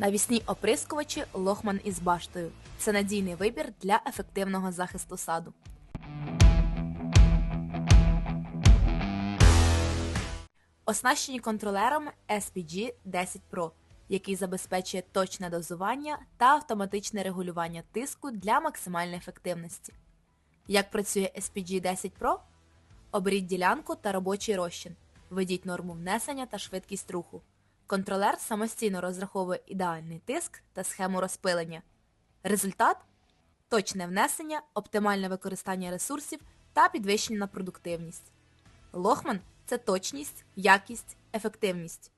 Навісні оприскувачі Лохман із баштою. Це надійний вибір для ефективного захисту саду. Оснащені контролером SPG 10 Pro, який забезпечує точне дозування та автоматичне регулювання тиску для максимальної ефективності. Як працює SPG 10 Pro? Оберіть ділянку та робочий розчин. Введіть норму внесення та швидкість руху. Контролер самостійно розраховує ідеальний тиск та схему розпилення. Результат точне внесення, оптимальне використання ресурсів та підвищена продуктивність. Лохман це точність, якість, ефективність.